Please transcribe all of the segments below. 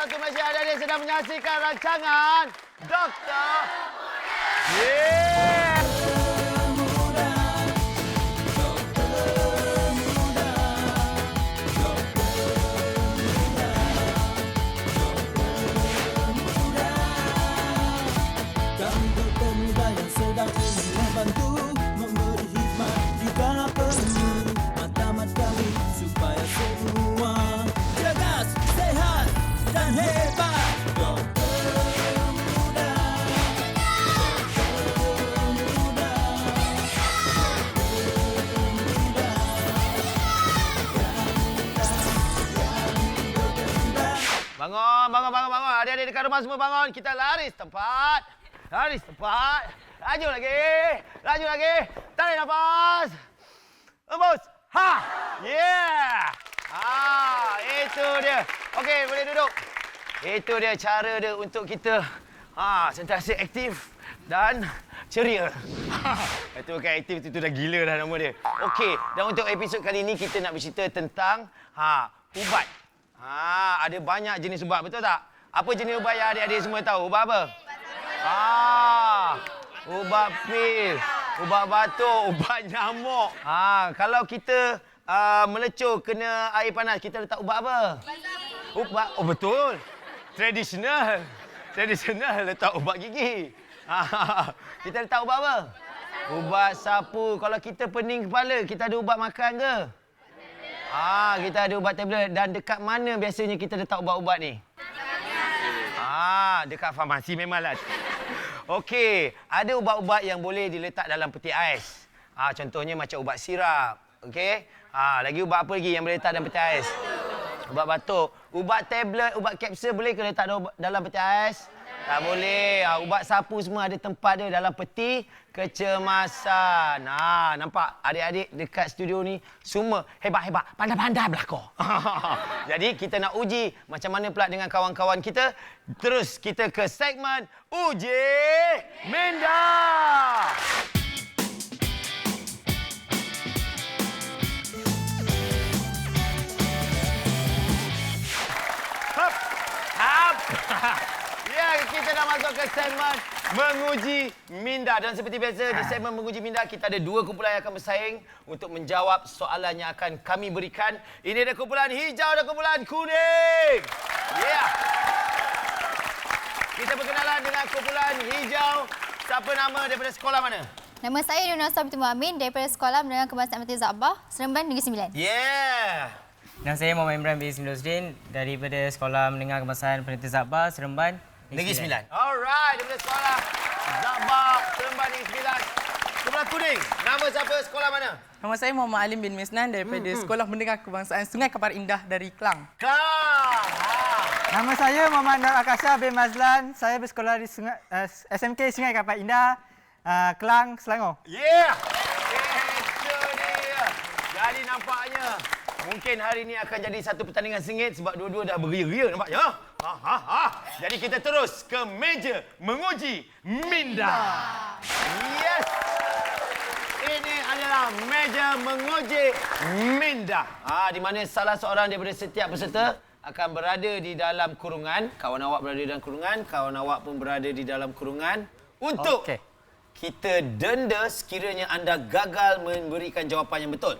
satu Malaysia adik-adik sedang menyaksikan rancangan Doktor Yeah! Adik-adik dekat rumah semua bangun. Kita lari setempat. Lari setempat. Laju lagi. Laju lagi. Tarik nafas. Embus. Ha! Yeah! Ah, itu dia. Okey, boleh duduk. Itu dia cara dia untuk kita ha, sentiasa aktif dan ceria. itu bukan aktif, itu dah gila dah nama dia. Okey, dan untuk episod kali ini kita nak bercerita tentang ha, ubat. Ha, ada banyak jenis ubat, betul tak? Apa jenis ubat yang adik-adik semua tahu? Ubat apa? Ah, ubat pil, ubat batuk, ubat nyamuk. Ha, kalau kita uh, melecur kena air panas, kita letak ubat apa? Ubat, oh betul. Tradisional. Tradisional letak ubat gigi. Ha, kita letak ubat apa? Ubat sapu. Kalau kita pening kepala, kita ada ubat makan ke? Ah, kita ada ubat tablet dan dekat mana biasanya kita letak ubat-ubat ni? Ah, dekat farmasi memanglah. Okey, ada ubat-ubat yang boleh diletak dalam peti ais. Ah, contohnya macam ubat sirap. Okey. Ah, lagi ubat apa lagi yang boleh letak dalam peti ais? Ubat batuk. Ubat tablet, ubat kapsul boleh ke letak dalam- peti ais? Tak boleh. Ah, ubat sapu semua ada tempat dia dalam peti kecemasan. Ha, nampak adik-adik dekat studio ni semua hebat-hebat, pandai-pandai belakang. Jadi kita nak uji macam mana pula dengan kawan-kawan kita. Terus kita ke segmen Uji Minda. Masuk ke segmen menguji minda dan seperti biasa di segmen menguji minda kita ada dua kumpulan yang akan bersaing untuk menjawab soalan yang akan kami berikan. Ini ada kumpulan hijau dan kumpulan kuning. Ya. Kita berkenalan dengan kumpulan hijau. Siapa nama daripada sekolah mana? Nama saya Yunasa Binti Muhammad daripada Sekolah Menengah Kebangsaan Mati Zabah, Seremban Negeri Sembilan. Yeah. Nama saya Muhammad Imran bin Simdosdin daripada Sekolah Menengah Kebangsaan Peneliti Zabah, Seremban, Negeri Sembilan. Alright, daripada sekolah Zabak, Seremban Negeri Sembilan. Kumpulan kuning. Nama siapa sekolah mana? Nama saya Muhammad Alim bin Misnan daripada Sekolah Mendengar Kebangsaan Sungai Kapar Indah dari Kelang. Kelang. Ha. Nama saya Muhammad Nur Akasha bin Mazlan. Saya bersekolah di Sungai, uh, SMK Sungai Kapal Indah, uh, Kelang, Selangor. Yeah! Itu dia. Jadi nampaknya mungkin hari ini akan jadi satu pertandingan sengit sebab dua-dua dah beria-ria nampaknya. Ha, ha, ha. Jadi kita terus ke meja menguji minda. Yes! Ini adalah meja menguji minda. Ha, di mana salah seorang daripada setiap peserta akan berada di dalam kurungan. Kawan awak berada di dalam kurungan, kawan awak pun berada di dalam kurungan untuk Okey. kita denda sekiranya anda gagal memberikan jawapan yang betul.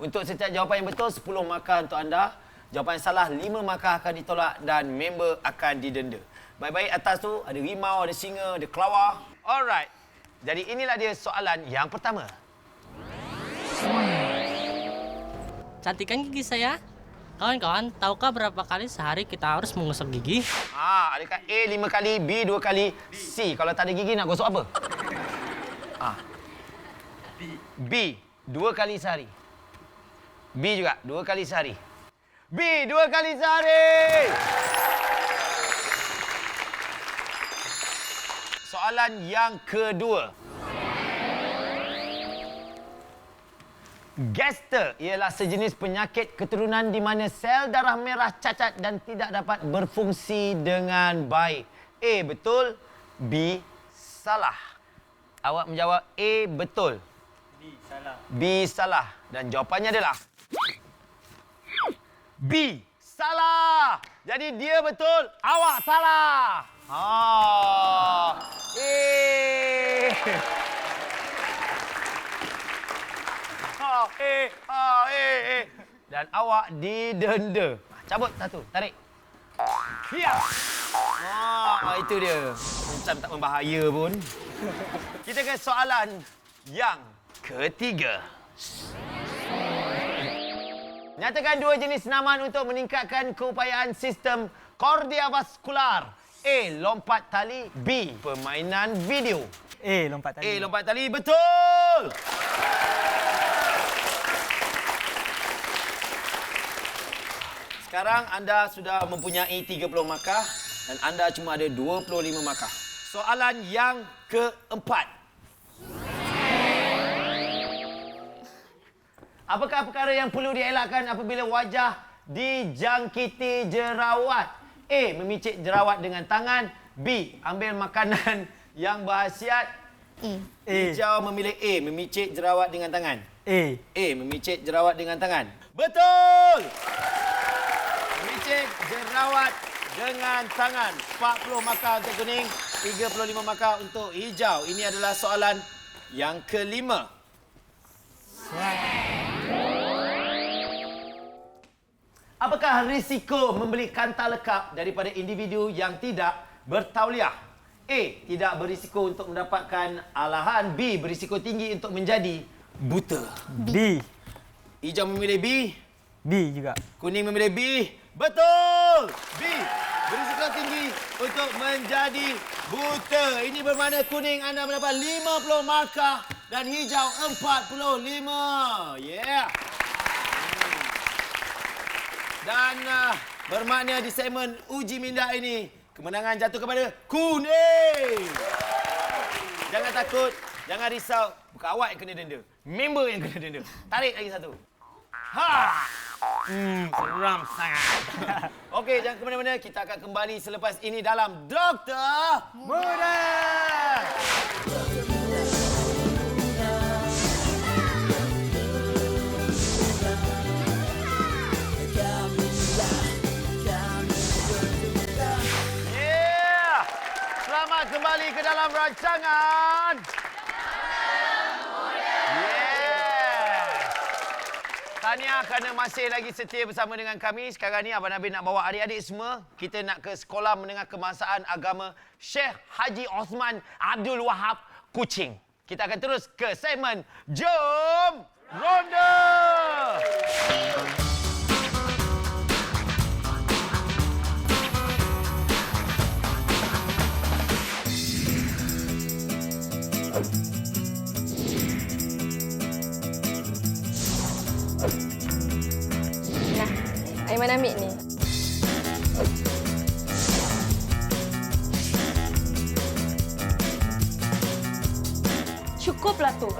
Untuk setiap jawapan yang betul, 10 markah untuk anda. Jawapan yang salah, 5 markah akan ditolak dan member akan didenda. Baik-baik atas tu ada rimau, ada singa, ada kelawar. Alright. Jadi inilah dia soalan yang pertama. Cantikan gigi saya. Kawan-kawan, tahukah berapa kali sehari kita harus mengusap gigi? Ah, adakah A 5 kali, B 2 kali, C kalau tak ada gigi nak gosok apa? Ah. B 2 kali sehari. B juga 2 kali sehari. B 2 kali sehari. Soalan yang kedua. Gaster ialah sejenis penyakit keturunan di mana sel darah merah cacat dan tidak dapat berfungsi dengan baik. A betul, B salah. Awak menjawab A betul. B salah. B salah dan jawapannya adalah B salah. Jadi dia betul, awak salah. Ha. Eh. Ha, eh, ha, eh, eh. Dan awak didenda. Cabut satu, tarik. Ya. Ah, itu dia. Macam tak membahaya pun. Kita ke soalan yang ketiga. Nyatakan dua jenis senaman untuk meningkatkan keupayaan sistem kardiovaskular. A. Lompat tali. B. Permainan video. A lompat tali. A. Lompat tali. Betul! Sekarang anda sudah mempunyai 30 markah dan anda cuma ada 25 markah. Soalan yang keempat. Apakah perkara yang perlu dielakkan apabila wajah dijangkiti jerawat? A. Memicit jerawat dengan tangan. B. Ambil makanan yang berhasiat. A. A. Hijau memilih A. Memicit jerawat dengan tangan. A. A. Memicit jerawat dengan tangan. Betul! Memicit jerawat dengan tangan. 40 markah untuk kuning, 35 markah untuk hijau. Ini adalah soalan yang kelima. Apakah risiko membeli kanta lekap daripada individu yang tidak bertauliah? A. Tidak berisiko untuk mendapatkan alahan. B. Berisiko tinggi untuk menjadi buta. B. Hijau memilih B. B juga. Kuning memilih B. Betul! B. Berisiko tinggi untuk menjadi buta. Ini bermakna kuning anda mendapat 50 markah dan hijau 45. Yeah! Dan uh, bermakna di segmen uji minda ini, kemenangan jatuh kepada kuning. Jangan takut, jangan risau. Bukan awak yang kena denda. Member yang kena denda. Tarik lagi satu. Ha! Hmm, seram sangat. Okey, jangan ke mana-mana. Kita akan kembali selepas ini dalam Doktor Muda. Yeah! Tahniah kerana masih lagi setia bersama dengan kami. Sekarang ni Abang Nabil nak bawa adik-adik semua. Kita nak ke Sekolah Menengah Kebangsaan Agama Syekh Haji Osman Abdul Wahab Kuching. Kita akan terus ke segmen Jom Ronda. Nah, Aiman ambil ni. Cukuplah tu.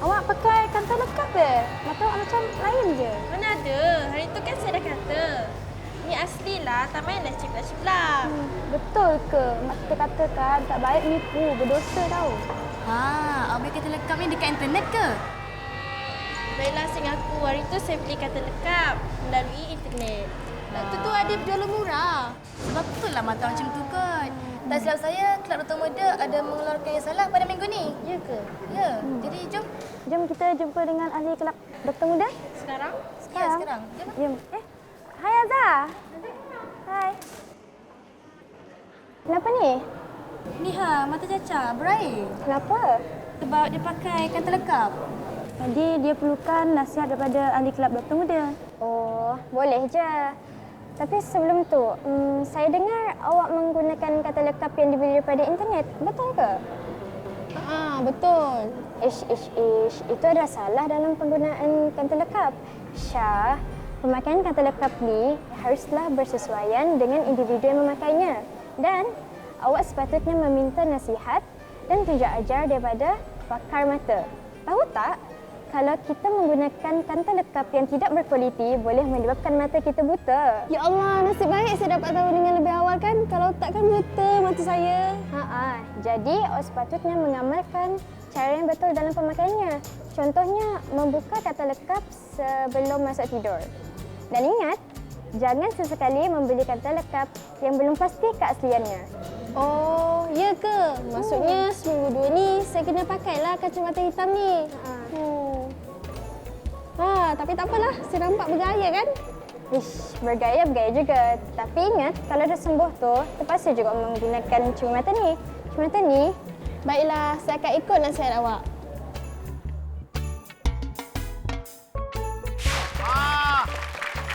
Awak pakai kantar lekap ke? Mata awak macam lain je. Mana ada? Hari tu kan saya dah kata. Ni asli lah. Tak mainlah ciplak-ciplak. Hmm, betul ke? Mak kita katakan tak baik nipu, berdosa tau. Ha, awak kata lekap ni dekat internet ke? Baiklah, saya ngaku. Hari tu saya beli kata lekap melalui internet. Dan tu tu ada berjualan murah. Sebab betul lah mata macam tu kot. Tak silap saya, Kelab Doktor Muda ada mengeluarkan yang salah pada minggu ni. Ya ke? Ya, jadi jom. Jom kita jumpa dengan ahli kelab doktor muda. Sekarang? Ya, sekarang. Jom. Jom. Eh, hai Azhar. Hai. Kenapa ni? Ni ha, mata caca, berair. Kenapa? sebab dia pakai kata lekap? Tadi dia perlukan nasihat daripada ahli kelab doktor muda. Oh, boleh je. Tapi sebelum tu, hmm, saya dengar awak menggunakan kata lekap yang dibeli daripada internet. Betul ke? Ah, betul. Ish, ish, ish. Itu ada salah dalam penggunaan kata lekap. Syah, pemakaian kata lekap ni haruslah bersesuaian dengan individu yang memakainya. Dan awak sepatutnya meminta nasihat dan tunjuk ajar daripada pakar mata. Tahu tak? Kalau kita menggunakan kanta lekap yang tidak berkualiti boleh menyebabkan mata kita buta. Ya Allah, nasib baik saya dapat tahu dengan lebih awal kan. Kalau takkan buta mata saya. Ha Jadi awak sepatutnya mengamalkan cara yang betul dalam pemakaiannya. Contohnya membuka kata lekap sebelum masuk tidur. Dan ingat, jangan sesekali membeli kata lekap yang belum pasti keasliannya. Oh, ya ke? Maksudnya seminggu dua ni saya kena pakailah kacamata hitam ni. Hmm. Ha, tapi tak apalah. Saya nampak bergaya kan? Ish, bergaya bergaya juga. Tapi ingat, kalau dah sembuh tu, terpaksa juga menggunakan cumi mata ni. Cumi mata ni, Baiklah, saya akan ikut nasihat awak. Ah,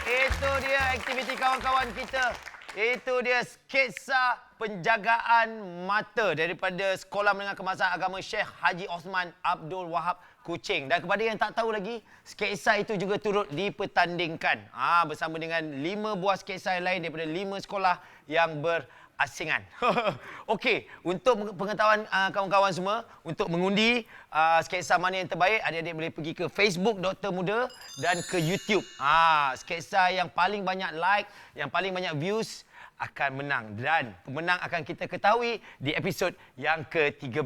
itu dia aktiviti kawan-kawan kita. Itu dia sketsa penjagaan mata daripada Sekolah Menengah Kemasan Agama Syekh Haji Osman Abdul Wahab Kuching. Dan kepada yang tak tahu lagi, sketsa itu juga turut dipertandingkan ah, bersama dengan lima buah sketsa lain daripada lima sekolah yang berasingan. Okey, untuk pengetahuan uh, kawan-kawan semua, untuk mengundi uh, sketsa mana yang terbaik, adik-adik boleh pergi ke Facebook Dr. Muda dan ke YouTube. Ah, sketsa yang paling banyak like, yang paling banyak views akan menang dan pemenang akan kita ketahui di episod yang ke-13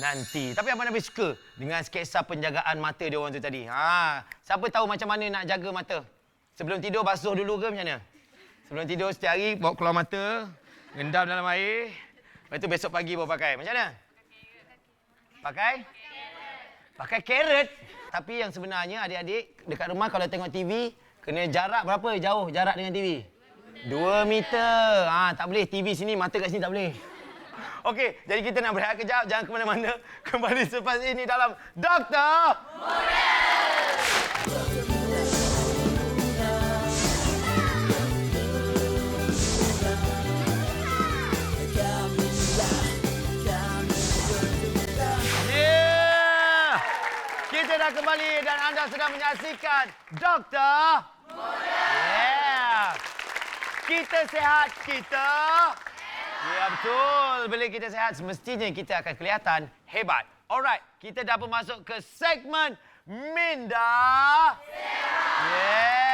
nanti. Tapi Abang Nabi suka dengan sketsa penjagaan mata dia orang tu tadi. Ha, siapa tahu macam mana nak jaga mata? Sebelum tidur basuh dulu ke macam mana? Sebelum tidur setiap hari bawa keluar mata, rendam dalam air. Lepas tu besok pagi baru pakai. Macam mana? Pakai? Pakai carrot. Tapi yang sebenarnya adik-adik dekat rumah kalau tengok TV, kena jarak berapa jauh jarak dengan TV? Dua meter. Ha, tak boleh TV sini, mata kat sini tak boleh. Okey, jadi kita nak berehat kejap. Jangan ke mana-mana. Kembali selepas ini dalam Doktor Yeah! Kita dah kembali dan anda sedang menyaksikan Doktor Yeah! Kita sehat, kita Ya betul. Bila kita sehat semestinya kita akan kelihatan hebat. Alright, kita dah pun masuk ke segmen Minda. Sehat. Yeah.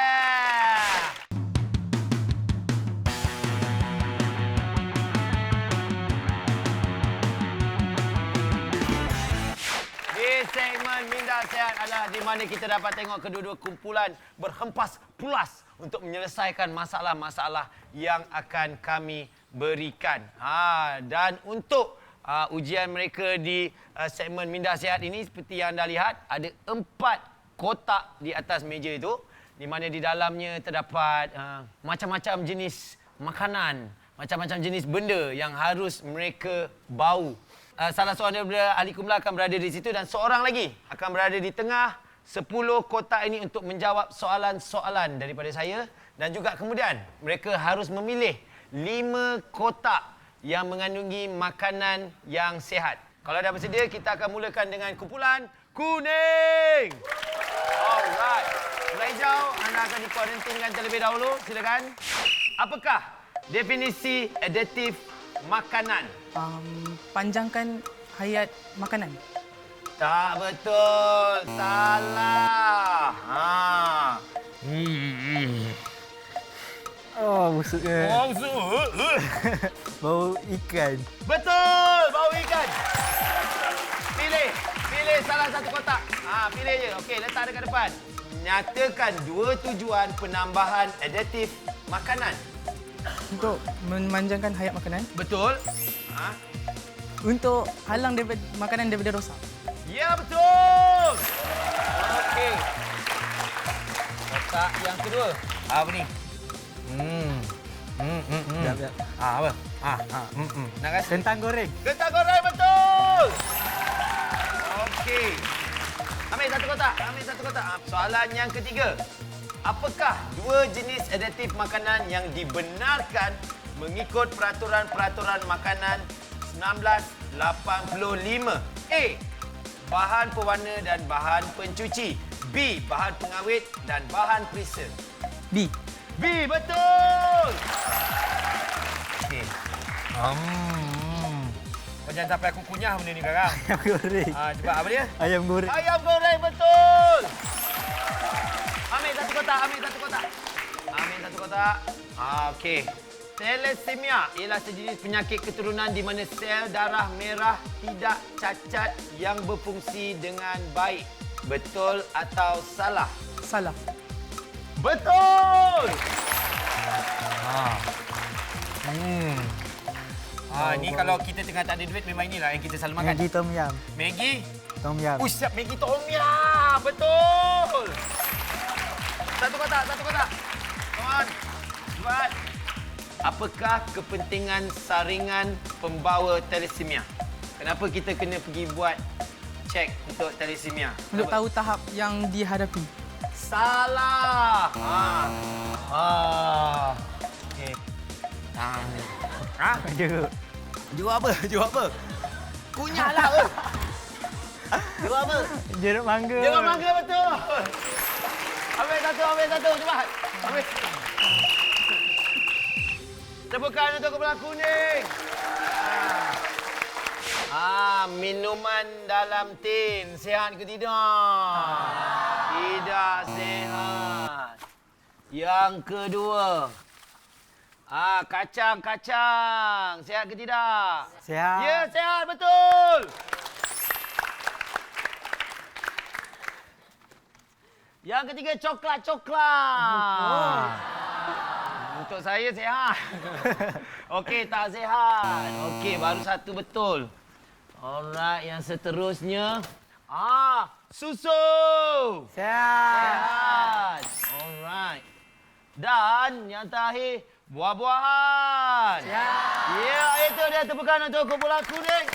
Di segmen Minda Sehat adalah di mana kita dapat tengok kedua-dua kumpulan berhempas pulas untuk menyelesaikan masalah-masalah yang akan kami berikan. Ha, dan untuk uh, ujian mereka di uh, segmen Minda Sehat ini seperti yang anda lihat ada empat kotak di atas meja itu di mana di dalamnya terdapat uh, macam-macam jenis makanan, macam-macam jenis benda yang harus mereka bau. Uh, salah seorang daripada ahli kumpulan akan berada di situ dan seorang lagi akan berada di tengah 10 kotak ini untuk menjawab soalan-soalan daripada saya dan juga kemudian mereka harus memilih 5 kotak yang mengandungi makanan yang sihat. Kalau dah bersedia, kita akan mulakan dengan kumpulan kuning. Alright. Kumpulan hijau, anda akan dikuarantinkan terlebih dahulu. Silakan. Apakah definisi additif makanan? Um, panjangkan hayat makanan. Tak betul. Salah. Ha. Hmm. Oh, busuknya. Oh, su. Bau ikan. Betul. Bau ikan. Pilih. Pilih salah satu kotak. Ha, pilih je. Okey, letak dekat depan. Nyatakan dua tujuan penambahan additif makanan. Untuk memanjangkan hayat makanan. Betul. Ha? Untuk halang daripada, makanan daripada rosak. Ya, betul. Okey. Kotak yang kedua. Apa ni? Hmm. Hmm, hmm, hmm. Jap, jap. Ah, apa? Ah, ah, hmm, hmm. Nak kasi? Kentang goreng. Kentang goreng betul. Okey. Ambil satu kotak. Ambil satu kotak. Ah, Soalan yang ketiga. Apakah dua jenis aditif makanan yang dibenarkan mengikut peraturan-peraturan makanan 1985? A. Bahan pewarna dan bahan pencuci. B. Bahan pengawet dan bahan perisa. B. B. Betul! Okey. Hmm. Kau jangan sampai aku kunyah benda ni sekarang. Ayam goreng. Ah, cepat apa dia? Ayam goreng. Ayam goreng betul. Ambil satu kotak, ambil satu kotak. Ambil satu kotak. Ah, okey. Thalassemia ialah sejenis penyakit keturunan di mana sel darah merah tidak cacat yang berfungsi dengan baik. Betul atau salah? Salah. Betul! Ah. Hmm. Ah, ni kalau kita tengah tak ada duit memang inilah yang kita selalu makan. Maggi tom yum. Maggi. Tom yum. Oh, siap Maggi tom yum. Betul. Satu kotak, satu kotak. Come on. Cepat. Apakah kepentingan saringan pembawa thalassemia? Kenapa kita kena pergi buat cek untuk thalassemia? Untuk tahu tahap yang dihadapi. Salah. Ha. Ha. Okey. Ha. Ha? Jeruk. Jual apa? Jual apa? Kunyahlah. oi. Jual apa? Jeruk mangga. Jual mangga betul. Ambil satu, ambil satu. Cepat. Ambil. Tepukan untuk kepala kuning. Ah, minuman dalam tin. Sihat ke tidak? Tidak sihat. Yang kedua. Ah, kacang-kacang. Sihat ke tidak? Sihat. Ya, sihat. Betul. Yang ketiga, coklat-coklat. Untuk saya sihat. Okey, tak sihat. Okey, baru satu betul. Alright, yang seterusnya. Ah, susu. Sihat. Sehat. Alright. Dan yang terakhir, buah-buahan. Ya. Ya, itu dia tepukan untuk kumpulan kuning.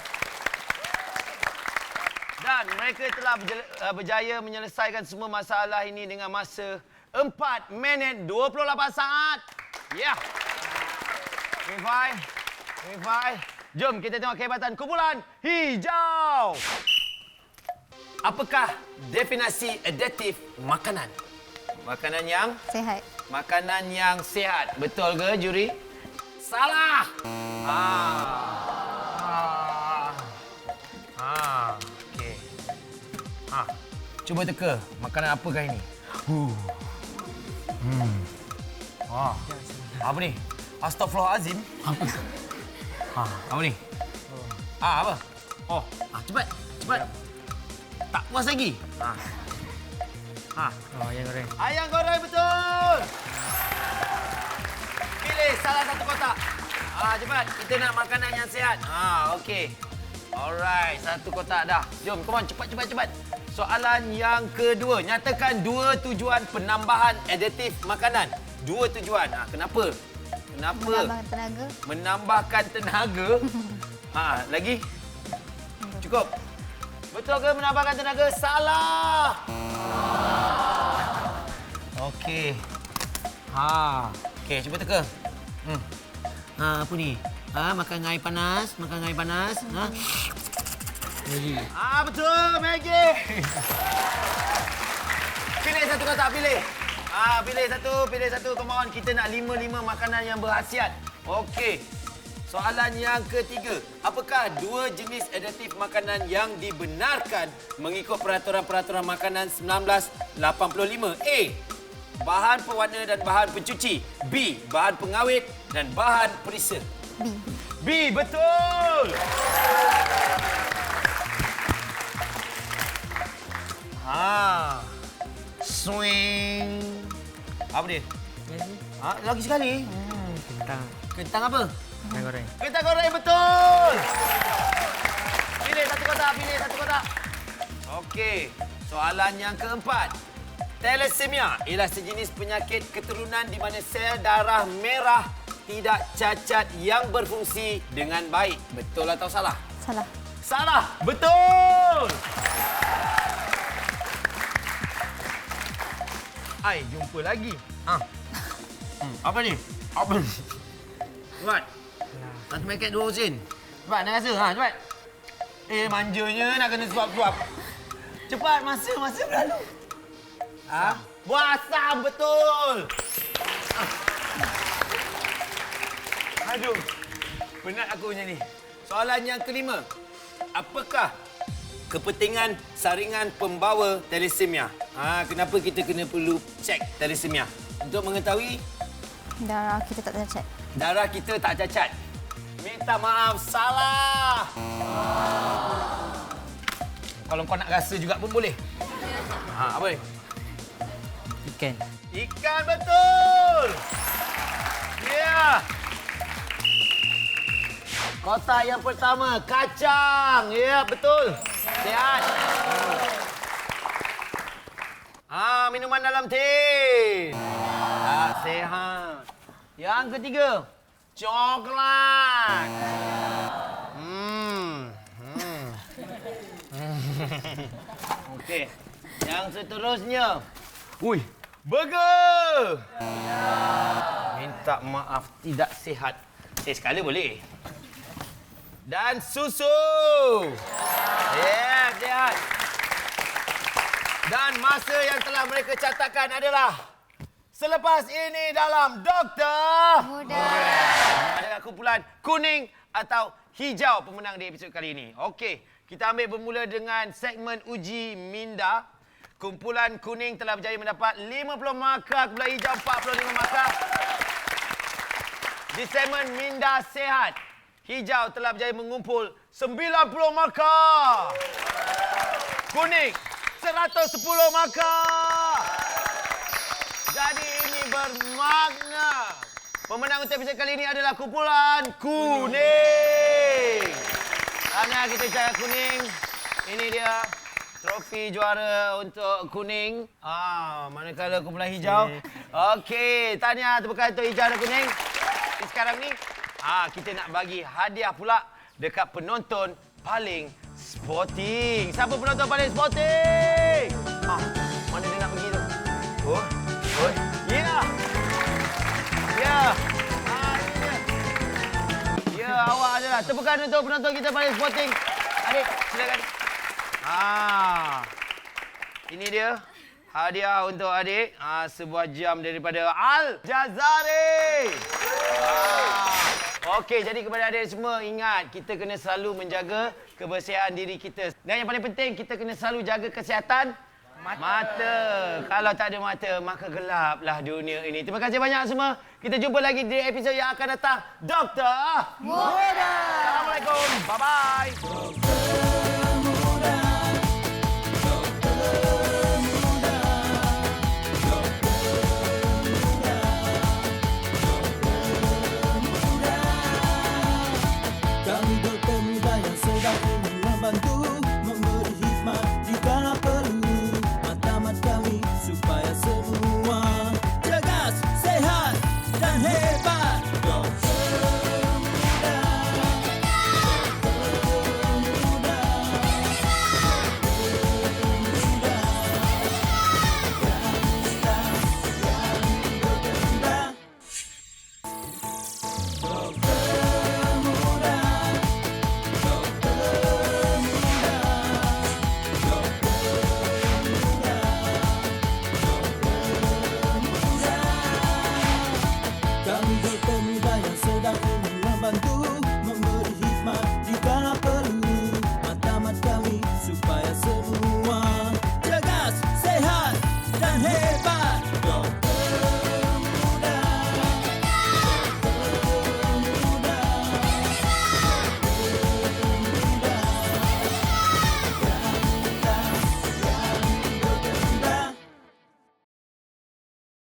Dan mereka telah uh, berjaya menyelesaikan semua masalah ini dengan masa 4 minit 28 saat. Ya. Rifai. Rifai. Jom kita tengok kehebatan kumpulan hijau. Apakah definisi additif makanan? Makanan yang Sehat. Makanan yang sihat. Betul ke, juri? Salah! Ah. Ah. Ah. Okey. Ah. Cuba teka. Makanan apakah ini? Huh. Hmm. Ah. Apa ni? Astaghfirullahalazim. Apa? Ah, apa ni? Ah, apa? Oh, ah, cepat. Cepat. Tak puas lagi. Ah. Ah. Oh, ayam goreng. Ayam goreng betul. Pilih salah satu kotak. Ah, cepat. Kita nak makanan yang sihat. Ah, okey. Alright, satu kotak dah. Jom, come on, cepat, cepat, cepat. Soalan yang kedua. Nyatakan dua tujuan penambahan aditif makanan. Dua tujuan. Ah, kenapa? Kenapa? Menambah tenaga. Menambahkan tenaga. ha, lagi? Cukup. Betul ke menambahkan tenaga? Salah. Okey. Ha. Okey, cuba teka. Hmm. Ha, apa ni? Ha, makan air panas, makan air panas. Ha. Maggi. Ah, betul, Maggi. pilih satu kotak, pilih. Ah, pilih satu, pilih satu. Come on, kita nak lima-lima makanan yang berhasiat. Okey. Soalan yang ketiga. Apakah dua jenis aditif makanan yang dibenarkan mengikut peraturan-peraturan makanan 1985? A. Bahan pewarna dan bahan pencuci. B. Bahan pengawet dan bahan perisa. B. B. Betul! Ha. Swing. Apa dia? Ha, lagi sekali. Hmm, kentang. Kentang apa? Ayam goreng. Kentang goreng betul. Pilih satu kotak, pilih satu kotak. Okey, soalan yang keempat. Thalassemia ialah sejenis penyakit keturunan di mana sel darah merah tidak cacat yang berfungsi dengan baik. Betul atau salah? Salah. Salah. Betul. Ai, jumpa lagi. Ha. Hmm, apa ni? Apa ni? Cepat. Satu paket dua sen. Cepat, nak rasa. Ha, cepat. Eh, manjanya nak kena suap-suap. Cepat, masa, masa berlalu. Ha? Buah asam, betul. Aduh. Penat aku macam ni. Soalan yang kelima. Apakah kepentingan saringan pembawa thalassemia? Ha, kenapa kita kena perlu cek thalassemia? Untuk mengetahui Darah kita tak tercek. darah kita tak cacat. Minta maaf, salah. Kalau kau nak rasa juga pun boleh. Ha, apa ni? Ikan. Ikan betul. Ya. Yeah. Kotak yang pertama, kacang. Ya, yeah, betul. Sihat. Ah, minuman dalam tin. Tak sihat. Yang ketiga, coklat. Hmm. Hmm. Okey. Yang seterusnya. Ui, burger. Minta maaf tidak sihat. Eh, sekali boleh. Dan susu. Ya, sihat. Dan masa yang telah mereka catatkan adalah selepas ini dalam Doktor Muda. Adalah kumpulan kuning atau hijau pemenang di episod kali ini. Okey, kita ambil bermula dengan segmen uji minda. Kumpulan kuning telah berjaya mendapat 50 markah, kumpulan hijau 45 markah. Di segmen minda sehat, hijau telah berjaya mengumpul 90 markah. Kuning 110 markah. Jadi ini bermakna pemenang untuk episod kali ini adalah kumpulan kuning. Hanya kita cakap kuning. Ini dia trofi juara untuk kuning. Ah, manakala kumpulan hijau. Okey, tahniah tepukan untuk hijau dan kuning. Sekarang ni, ah kita nak bagi hadiah pula dekat penonton paling sporting. Siapa penonton paling sporting? Ah, mana dia nak pergi tu? Oh, oh, ya. Ya. Ah, ya. Ya, awak adalah. Tepukan untuk penonton kita paling sporting. Adik, silakan. Ah. Ini dia. Hadiah untuk adik. Ah, sebuah jam daripada Al Jazari. Ah. Okey, jadi kepada adik semua ingat kita kena selalu menjaga kebersihan diri kita. Dan yang paling penting kita kena selalu jaga kesihatan mata. mata. Kalau tak ada mata maka gelaplah dunia ini. Terima kasih banyak semua. Kita jumpa lagi di episod yang akan datang. Doktor Muda. Assalamualaikum. Bye